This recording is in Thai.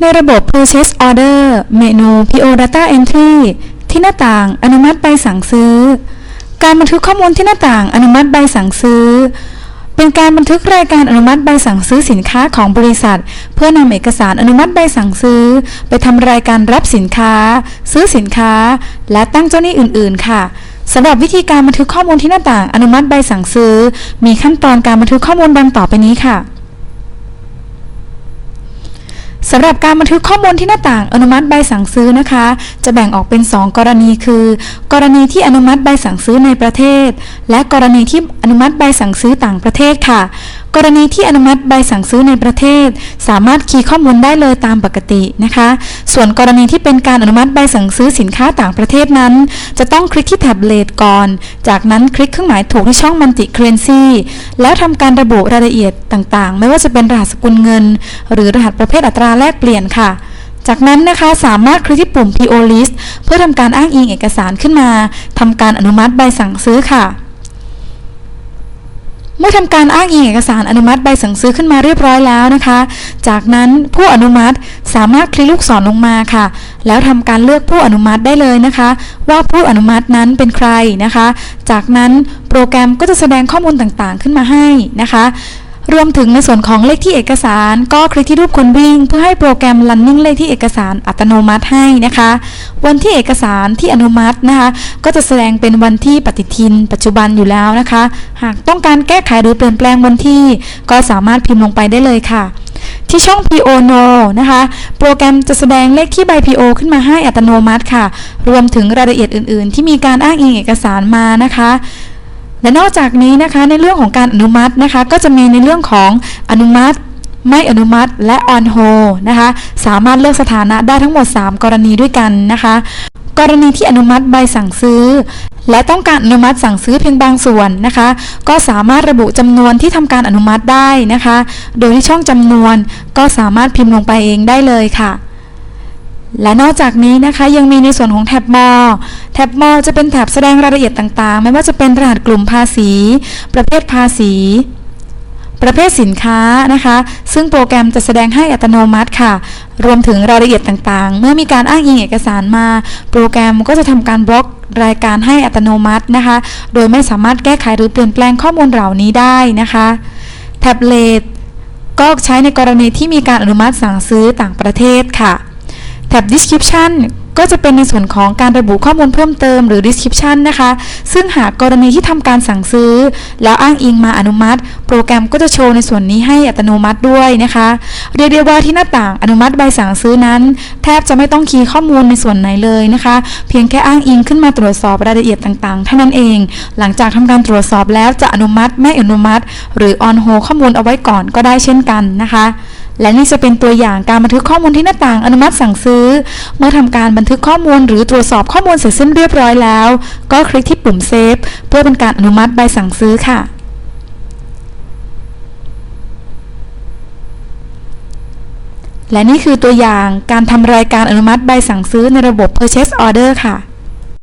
ในระบบ Purchase Order เมนู PO Data Entry ที่หน้าต่างอนุมัติใบสั่งซื้อ การบันทึกข้อมูลที่หน้าต่างอนุมัติใบสั่งซื้อ เป็นการบันทึกรายการอนุมัติใบสั่งซื้อสินค้าของบริษัท เพื่อนำเอกสารอนุมัติใบสั่งซื้อ ไปทำรายการรับสินค้า ซื้อสินค้า และตั้งเจ้าหนี้อื่น ๆ ค่ะสำหรับวิธีการบันทึกข้อมูลที่หน้าต่างอนุมัติใบสั่งซื้อ มีขั้นตอนการบันทึกข้อมูลดังต่อไปนี้ค่ะ สำหรับการบันทึกข้อมูลที่หน้าต่างอนุมัติใบสั่งซื้อนะคะ จะแบ่งออกเป็น 2 กรณีคือ กรณีที่อนุมัติใบสั่งซื้อในประเทศ และกรณีที่อนุมัติใบสั่งซื้อต่างประเทศค่ะ กรณีที่อนุมัติใบสั่งซื้อในประเทศ สามารถคีย์ข้อมูลได้เลยตามปกตินะคะ ส่วนกรณีที่เป็นการอนุมัติใบสั่งซื้อสินค้าต่างประเทศนั้น จะต้องคลิกที่แท็บเล็ตก่อน จากนั้นคลิกเครื่องหมายถูกที่ช่อง Multi Currency แล้วทำการระบุรายละเอียดต่างๆ ไม่ว่าจะเป็นรหัสสกุลเงิน หรือรหัสประเภทอัตราแลกเปลี่ยนค่ะ จากนั้นนะคะสามารถคลิกที่ปุ่ม PO List เพื่อทำการอ้างอิงเอกสารขึ้นมาทำการอนุมัติใบสั่งซื้อค่ะเมื่อทำการอ้างอิงเอกสารอนุมัติใบสั่งซื้อขึ้นมาเรียบร้อยแล้วนะคะ จากนั้นผู้อนุมัติสามารถคลิกลูกศรลงมาค่ะ แล้วทำการเลือกผู้อนุมัติได้เลยนะคะ ว่าผู้อนุมัตินั้นเป็นใครนะคะ จากนั้นโปรแกรมก็จะแสดงข้อมูลต่างๆขึ้นมาให้นะคะ รวมถึงในส่วนของเลขที่เอกสาร ก็คลิกที่รูปคนวิ่ง เพื่อให้โปรแกรม running เลขที่เอกสารอัตโนมัติให้นะคะ วันที่เอกสารที่อนุมัตินะคะ ก็จะแสดงเป็นวันที่ปฏิทิน ปัจจุบันอยู่แล้วนะคะ หากต้องการแก้ไขหรือเปลี่ยนแปลงวันที่ ก็สามารถพิมพ์ลงไปได้เลยค่ะที่ช่อง PO No นะคะ โปรแกรมจะแสดงเลขที่ใบ PO ขึ้นมาให้อัตโนมัติค่ะ รวมถึงรายละเอียดอื่น ๆ ที่มีการอ้างอิงเอกสารมานะคะ และนอกจากนี้นะคะในเรื่องของการอนุมัตินะคะ ก็จะมีในเรื่องของอนุมัติไม่อนุมัติและ on hold นะคะ สามารถเลือกสถานะได้ทั้งหมด 3 กรณีด้วยกันนะคะ กรณีที่อนุมัติใบสั่งซื้อ และต้องการอนุมัติสั่งซื้อเพียงบางส่วนนะคะ ก็สามารถระบุจำนวนที่ทำการอนุมัติได้นะคะ โดยที่ช่องจำนวนก็สามารถพิมพ์ลงไปเองได้เลยค่ะ และนอกจากนี้นะคะยังมีในส่วนของแท็บมอแท็บมอจะเป็นแท็บแสดงรายละเอียดต่างๆ ไม่ว่าจะเป็นรหัสกลุ่มภาษี ประเภทภาษี ประเภทสินค้านะคะ ซึ่งโปรแกรมจะแสดงให้อัตโนมัติค่ะ รวมถึงรายละเอียดต่างๆ เมื่อมีการอ้างอิงเอกสารมา โปรแกรมก็จะทำการบล็อกรายการให้อัตโนมัตินะคะ โดยไม่สามารถแก้ไขหรือเปลี่ยนแปลงข้อมูลเหล่านี้ได้นะคะแท็บเล็ตก็ใช้ในกรณีที่มีการอนุมัติสั่งซื้อต่างประเทศค่ะ แท็บ description ก็จะเป็นในส่วนของการระบุข้อมูลเพิ่มเติมหรือ description นะคะ ซึ่งหากกรณีที่ทำการสั่งซื้อ แล้วอ้างอิงมาอนุมัติ โปรแกรมก็จะโชว์ในส่วนนี้ให้อัตโนมัติด้วยนะคะ เรียกได้ว่าที่หน้าต่างอนุมัติใบสั่งซื้อนั้น แทบจะไม่ต้องคีย์ข้อมูลในส่วนไหนเลยนะคะ เพียงแค่อ้างอิงขึ้นมาตรวจสอบรายละเอียดต่างๆเท่านั้นเอง หลังจากทำการตรวจสอบแล้วจะอนุมัติไม่อนุมัติ หรือ on hold ข้อมูลเอาไว้ก่อนก็ได้เช่นกันนะคะ และนี่จะเป็นตัวอย่างการบันทึกข้อมูลที่หน้าต่างอนุมัติสั่งซื้อ เมื่อทำการบันทึกข้อมูลหรือตรวจสอบข้อมูลเสร็จสิ้นเรียบร้อยแล้ว ก็คลิกที่ปุ่มเซฟเพื่อเป็นการอนุมัติใบสั่งซื้อค่ะและนี่คือตัวอย่างการทำรายการอนุมัติใบสั่งซื้อในระบบ Purchase Order ค่ะ